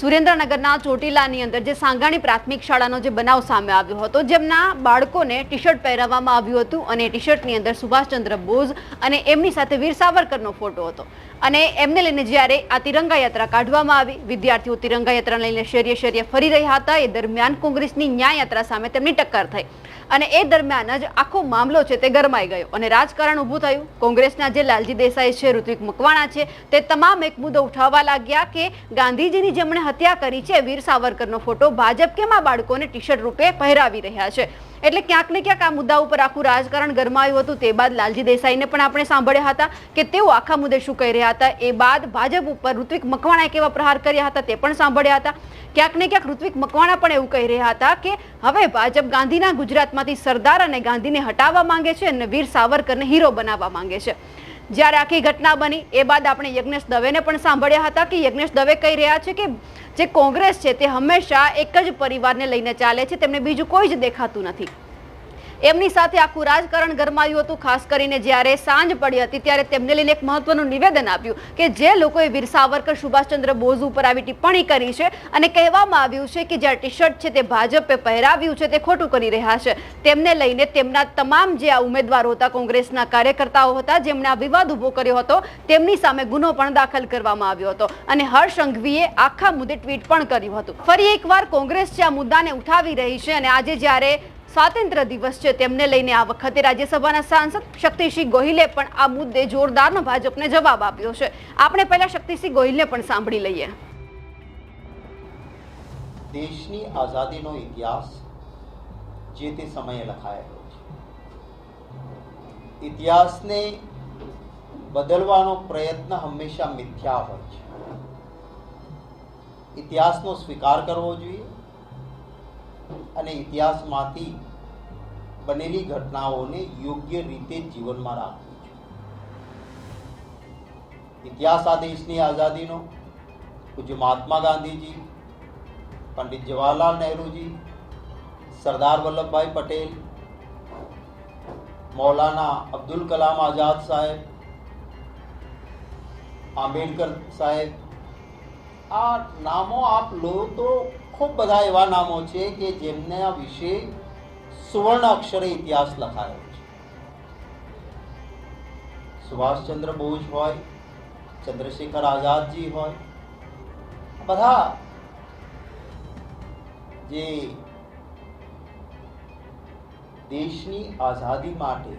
સુરેન્દ્રનગરના ચોટીલાની અંદર જે સાંગાણી પ્રાથમિક શાળાનો જે બનાવ સામે આવ્યો હતો, જેમના બાળકોને ટી શર્ટ પહેરાવવામાં આવ્યું હતું અને ટી શર્ટની અંદર સુભાષચંદ્ર બોઝ અને એમની સાથે વીર સાવરકરનો ફોટો હતો. અને એમને લઈને જ્યારે આ તિરંગા યાત્રા કાઢવામાં આવી, વિદ્યાર્થીઓ તિરંગા યાત્રા લઈને શેરીએ શેરીએ ફરી રહ્યા હતા, એ દરમિયાન કોંગ્રેસની ન્યાય યાત્રા સામે તેમની ટક્કર થઈ. અને એ દરમિયાન જ આખો મામલો છે તે ગરમાઈ ગયો અને રાજકારણ ઊભું થયું. કોંગ્રેસના જે લાલજી દેસાઈ છે, ઋત્વિક મકવાણા છે, તે તમામ એક મુદ્દો ઉઠાવવા લાગ્યા કે ગાંધીજીની જેમણે હત્યા કરી છે. વીર સાવરકરનો ફોટો ભાજપ કેમ બાળકોને ટી શર્ટ રૂપે પહેરાવી રહ્યા છે? એટલે ક્યાંક ને ક્યાંક આ મુદ્દા ઉપર આખું રાજકારણ ગરમાયું હતું. તે બાદ લાલજી દેસાઈને પણ આપણે સાંભળ્યા હતા કે તેઓ આખા મુદ્દે શું કહી રહ્યા હતા. એ બાદ ભાજપ ઉપર ઋત્વિક મકવાણાએ કેવા પ્રહાર કર્યા હતા તે પણ સાંભળ્યા હતા. ક્યાંક ને ક્યાંક ઋત્વિક મકવાણા પણ એવું કહી રહ્યા હતા કે હવે ભાજપ ગાંધીના ગુજરાતમાંથી સરદાર અને ગાંધીને હટાવવા માંગે છે અને વીર સાવરકરને હીરો બનાવવા માંગે છે. જ્યારે આખી ઘટના બની, એ બાદ આપણે યજ્ઞેશ દવેને પણ સાંભળ્યા હતા કે યજ્ઞેશ દવે કહી રહ્યા છે કે જે કોંગ્રેસ છે તે હંમેશા એક જ પરિવારને લઈને ચાલે છે, તેમને બીજું કોઈ જ દેખાતું નથી. એમની સાથે આખું રાજકારણ ગરમાયું હતું, ખાસ કરીને જ્યારે સાંજ પડી હતી, ત્યારે તેમને લઈને એક મહત્વનું નિવેદન આપ્યું કે જે લોકોએ વીર સાવરકર, સુભાષચંદ્ર બોઝ ઉપર આવી ટિપ્પણી કરી છે અને કહેવામાં આવ્યું છે કે જે ટી શર્ટ છે તે ભાજપે પહેરાવ્યું છે તે ખોટું કરી રહ્યા છે. તેમને લઈને તેમના તમામ જે આ ઉમેદવારો હતા, કોંગ્રેસના કાર્યકર્તાઓ હતા, જેમણે આ વિવાદ ઊભો કર્યો હતો, તેમની સામે ગુનો પણ દાખલ કરવામાં આવ્યો હતો અને હર્ષ સંઘવીએ આખા મુદ્દે ટ્વીટ પણ કર્યું હતું. ફરી એકવાર કોંગ્રેસ છે આ મુદ્દાને ઉઠાવી રહી છે અને આજે જ્યારે સ્વાતંત્ર્ય દિવસ છે. તેમને લઈને આ વખતે રાજ્યસભાના સાંસદ શક્તિસિંહ ગોહિલે પણ આ મુદ્દે જોરદારનો ભાજપને જવાબ આપ્યો છે. આપણે પહેલા શક્તિસિંહ ગોહિલને પણ સાંભળી લઈએ. દેશની આઝાદીનો ઇતિહાસ જે તે સમયે લખાયેલો છે. ઇતિહાસને બદલવાનો પ્રયત્ન હંમેશા મિથ્યા હોય છે. ઇતિહાસનો સ્વીકાર કરવો જોઈએ. અને ઇતિહાસમાંથી બનેલી ઘટનાઓને યોગ્ય રીતે જીવનમાં રાખવી જોઈએ ઇતિહાસ આ દેશની આઝાદીનો, પૂજ્ય મહાત્મા ગાંધીજી, પંડિત જવાહરલાલ નહેરુજી, સરદાર વલ્લભભાઈ પટેલ, મૌલાના અબ્દુલ કલામ આઝાદ સાહેબ, આંબેડકર સાહેબ આ નામો આપ લો તો ખૂબ બધા એવા નામો છે કે જેમના વિશે સુવર્ણ અક્ષરે ઇતિહાસ લખાયો છે. સુભાષચંદ્ર બોઝ હોય, ચંદ્રશેખર આઝાદજી હોય બધા જે દેશની આઝાદી માટે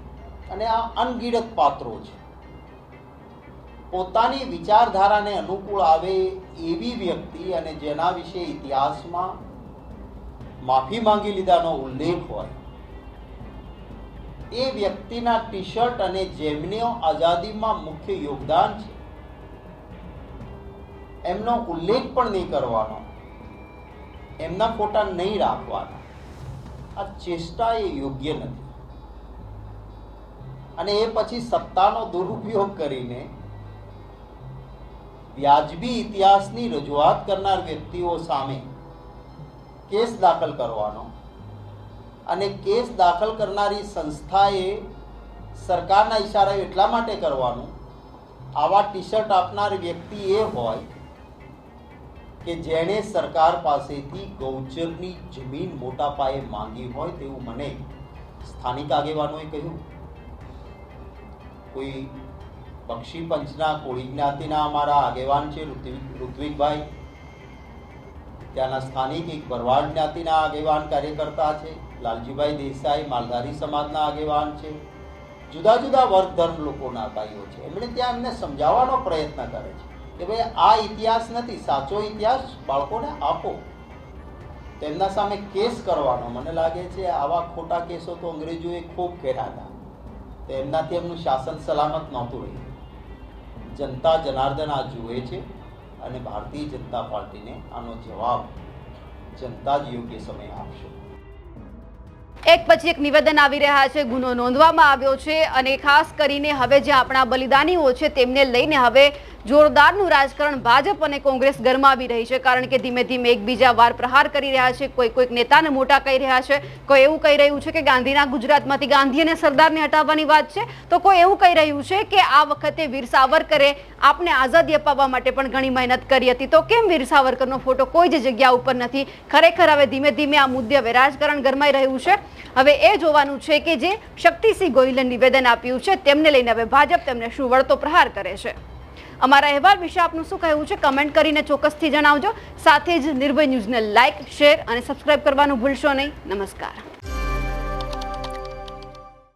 અને આ અનગિનત પાત્રો છે. પોતાની વિચારધારાને અનુકૂળ આવે એવી વ્યક્તિ અને જેના વિશે ઇતિહાસમાં માફી માંગી લીધાનો ઉલ્લેખ હોય, એ વ્યક્તિના ટી શર્ટ અને જેમનીઓ આઝાદીમાં મુખ્ય યોગદાન છે, એમનો ઉલ્લેખ પણ નહીં કરવાનો, એમના ફોટા નહીં રાખવાના. આ ચેષ્ટા એ યોગ્ય નથી. અને એ પછી સત્તાનો દુરુપયોગ કરીને વ્યાજબી ઇતિહાસની રજૂઆત કરનાર વ્યક્તિઓ સામે કેસ દાખલ કરવાનો અને કેસ દાખલ કરનારી સંસ્થાએ સરકારના ઇશારા એટલા માટે કરવાનું, આવા ટી શર્ટ આપનાર વ્યક્તિ એ હોય કે જેણે સરકાર પાસેથી ગૌચરની જમીન મોટા પાયે માંગી હોય તેવું મને સ્થાનિક આગેવાનોએ કહ્યું. કોઈ બક્ષી પંચના કોળી જ્ઞાતિના અમારા આગેવાન છે ઋત્વિક ઋત્વિકભાઈ. ત્યાંના સ્થાનિક એક ભરવાડ જ્ઞાતિના આગેવાન કાર્યકર્તા છે, લાલજીભાઈ દેસાઈ, માલધારી સમાજના આગેવાન છે. જુદા જુદા વર્ગ ધર્મ લોકોના ભાઈઓ છે. એમણે ત્યાં એમને સમજાવવાનો પ્રયત્ન કરે છે કે ભાઈ, આ ઇતિહાસ નથી, સાચો ઇતિહાસ બાળકોને આપો. તેમના સામે કેસ કરવાનો મને લાગે છે, આવા ખોટા કેસો તો અંગ્રેજોએ ખૂબ કર્યા હતા. તેમનાથી એમનું શાસન સલામત નહોતું રહ્યું. જનતા જનાર્દન આ જુએ છે અને ભારતીય જનતા પાર્ટીને આનો જવાબ જનતા જ યોગ્ય સમય આપશે. એક પછી એક નિવેદન આવી રહ્યા છે, ગુનો નોંધવામાં આવ્યો છે અને ખાસ કરીને હવે જે આપણા બલિદાનીઓ છે તેમને લઈને હવે જોરદારનું રાજકારણ ભાજપ અને કોંગ્રેસ ગરમાવી રહી છે, કારણ કે ધીમે ધીમે એકબીજા વાર પ્રહાર કરી રહ્યા છે, કોઈ કોઈક નેતાને મોટા કહી રહ્યા છે, કોઈ એવું કહી રહ્યું છે કે ગાંધીના ગુજરાતમાંથી ગાંધી અને સરદારને હટાવવાની વાત છે, તો કોઈ એવું કહી રહ્યું છે કે આ વખતે વીર સાવરકરે આપને આઝાદી અપાવવા માટે પણ ઘણી મહેનત કરી હતી. તો કેમ વીર સાવરકરનો ફોટો કોઈ જ જગ્યા ઉપર નથી? ખરેખર હવે ધીમે ધીમે આ મુદ્દે હવે રાજકારણ ગરમાઈ રહ્યું છે. હવે એ જોવાનું છે કે જે શક્તિસિંહ ગોહિલે નિવેદન આપ્યું છે, તેમને લઈને હવે ભાજપ તેમને શું વળતો પ્રહાર કરે છે. અમારા અહેવાલ વિશે આપનું શું કહેવું છે? કમેન્ટ કરીને ચોક્કસથી જણાવજો. સાથે જ નિર્ભય ન્યૂઝને લાઇક શેર અને સબસ્ક્રાઇબ કરવાનું ભૂલશો નહીં. નમસ્કાર.